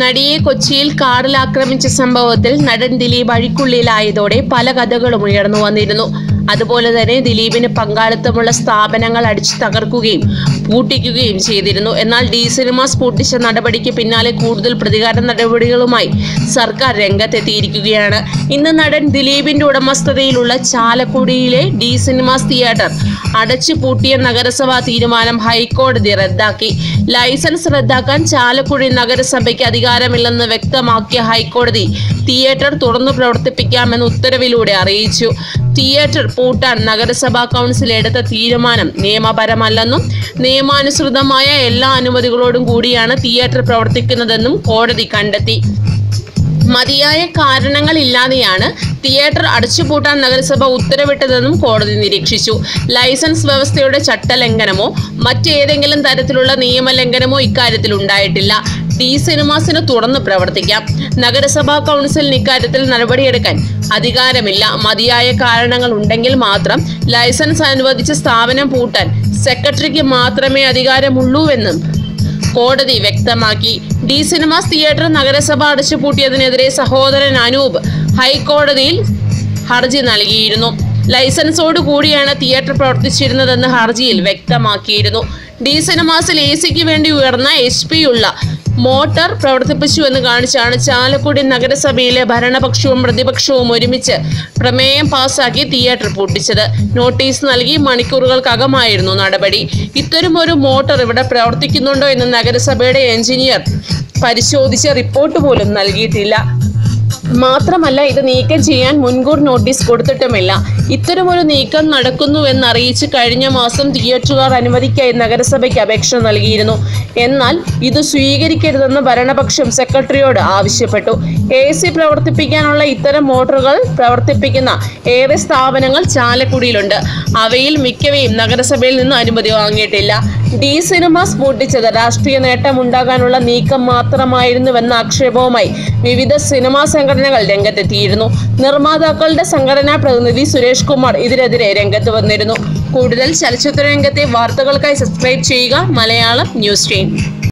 നടിയെ കൊച്ചിയിൽ കാറിൽ ആക്രമിച്ച സംഭവത്തിൽ നടൻ ദിലീപ് അഴിക്കുള്ളിലായതോടെ പല കഥകളും ഉയർന്നു വന്നിരുന്നു. അതുപോലെ തന്നെ ദിലീപിന് പങ്കാളിത്തമുള്ള സ്ഥാപനങ്ങൾ അടിച്ചു തകർക്കുകയും പൂട്ടിക്കുകയും ചെയ്തിരുന്നു. എന്നാൽ ഡി സിനിമാസ് പൂട്ടിച്ച നടപടിക്ക് പിന്നാലെ കൂടുതൽ പ്രതികാര നടപടികളുമായി സർക്കാർ രംഗത്തെത്തിയിരിക്കുകയാണ്. ഇന്ന് നടൻ ദിലീപിന്റെ ഉടമസ്ഥതയിലുള്ള ചാലക്കുടിയിലെ ഡി സിനിമാസ് തിയേറ്റർ അടച്ചു പൂട്ടിയ നഗരസഭാ തീരുമാനം ഹൈക്കോടതി റദ്ദാക്കി. ലൈസൻസ് റദ്ദാക്കാൻ ചാലക്കുടി നഗരസഭയ്ക്ക് അധികാരമില്ലെന്ന് വ്യക്തമാക്കിയ ഹൈക്കോടതി തിയേറ്റർ തുറന്നു പ്രവർത്തിപ്പിക്കാമെന്ന് ഉത്തരവിലൂടെ അറിയിച്ചു. തിയേറ്റർ പൂട്ടാൻ നഗരസഭാ കൗൺസിൽ എടുത്ത തീരുമാനം നിയമപരമല്ലെന്നും നിയമാനുസൃതമായ എല്ലാ അനുമതികളോടും കൂടിയാണ് തിയേറ്റർ പ്രവർത്തിക്കുന്നതെന്നും കോടതി കണ്ടെത്തി. മതിയായ കാരണങ്ങളില്ലാതെയാണ് തിയേറ്റർ അടച്ചുപൂട്ടാൻ നഗരസഭ ഉത്തരവിട്ടതെന്നും കോടതി നിരീക്ഷിച്ചു. ലൈസൻസ് വ്യവസ്ഥയുടെ ചട്ടലംഘനമോ മറ്റേതെങ്കിലും തരത്തിലുള്ള നിയമലംഘനമോ ഇക്കാര്യത്തിൽ ഉണ്ടായിട്ടില്ല. ഡി സിനിമാസിന് തുറന്ന് പ്രവർത്തിക്കാം. നഗരസഭാ കൗൺസിലിന് ഇക്കാര്യത്തിൽ നടപടിയെടുക്കാൻ അധികാരമില്ല. മതിയായ കാരണങ്ങൾ ഉണ്ടെങ്കിൽ മാത്രം ലൈസൻസ് അനുവദിച്ച സ്ഥാപനം പൂട്ടാൻ സെക്രട്ടറിക്ക് മാത്രമേ അധികാരമുള്ളൂവെന്നും കോടതി വ്യക്തമാക്കി. ഡി സിനിമാസ് തിയേറ്റർ നഗരസഭ അടച്ചുപൂട്ടിയതിനെതിരെ സഹോദരൻ അനൂപ് ഹൈക്കോടതിയിൽ ഹർജി നൽകിയിരുന്നു. ലൈസൻസോട് കൂടിയാണ് തിയേറ്റർ പ്രവർത്തിച്ചിരുന്നതെന്ന് ഹർജിയിൽ വ്യക്തമാക്കിയിരുന്നു. ഡി സിനിമാസിൽ എ സിക്ക് വേണ്ടി ഉയർന്ന എച്ച് പി ഉള്ള മോട്ടോർ പ്രവർത്തിപ്പിച്ചുവെന്ന് കാണിച്ചാണ് ചാലക്കുടി നഗരസഭയിലെ ഭരണപക്ഷവും പ്രതിപക്ഷവും ഒരുമിച്ച് പ്രമേയം പാസാക്കി തിയേറ്റർ പൂട്ടിച്ചത്. നോട്ടീസ് നൽകി മണിക്കൂറുകൾക്കകമായിരുന്നു നടപടി. ഇത്തരം ഒരു മോട്ടർ ഇവിടെ പ്രവർത്തിക്കുന്നുണ്ടോ എന്ന് നഗരസഭയുടെ എഞ്ചിനീയർ പരിശോധിച്ച റിപ്പോർട്ട് പോലും നൽകിയിട്ടില്ല. മാത്രമല്ല ഇത് നീക്കം ചെയ്യാൻ മുൻകൂർ നോട്ടീസ് കൊടുത്തിട്ടുമില്ല. ഇത്തരമൊരു നീക്കം നടക്കുന്നുവെന്ന് അറിയിച്ച് കഴിഞ്ഞ മാസം തിയേറ്ററുകാർ അനുമതിക്കായി നഗരസഭയ്ക്ക് അപേക്ഷ നൽകിയിരുന്നു. എന്നാൽ ഇത് സ്വീകരിക്കരുതെന്ന് ഭരണപക്ഷം സെക്രട്ടറിയോട് ആവശ്യപ്പെട്ടു. എ സി പ്രവർത്തിപ്പിക്കാനുള്ള ഇത്തരം മോട്ടറുകൾ പ്രവർത്തിപ്പിക്കുന്ന ഏറെ സ്ഥാപനങ്ങൾ ചാലക്കുടിയിലുണ്ട്. അവയിൽ മിക്കവയും നഗരസഭയിൽ നിന്ന് അനുമതി വാങ്ങിയിട്ടില്ല. ഡി സിനിമാസ് പൂട്ടിച്ചത് രാഷ്ട്രീയ നേട്ടമുണ്ടാകാനുള്ള നീക്കം മാത്രമായിരുന്നുവെന്ന ആക്ഷേപവുമായി വിവിധ സിനിമാ സംഘടനകൾ രംഗത്തെത്തിയിരുന്നു. നിർമ്മാതാക്കളുടെ സംഘടനാ പ്രതിനിധി സുരേഷ് കുമാർ ഇതിനെതിരെ രംഗത്ത് വന്നിരുന്നു. കൂടുതൽ ചലച്ചിത്ര രംഗത്തെ വാർത്തകൾക്കായി സബ്സ്ക്രൈബ് ചെയ്യുക. Malayalam news team.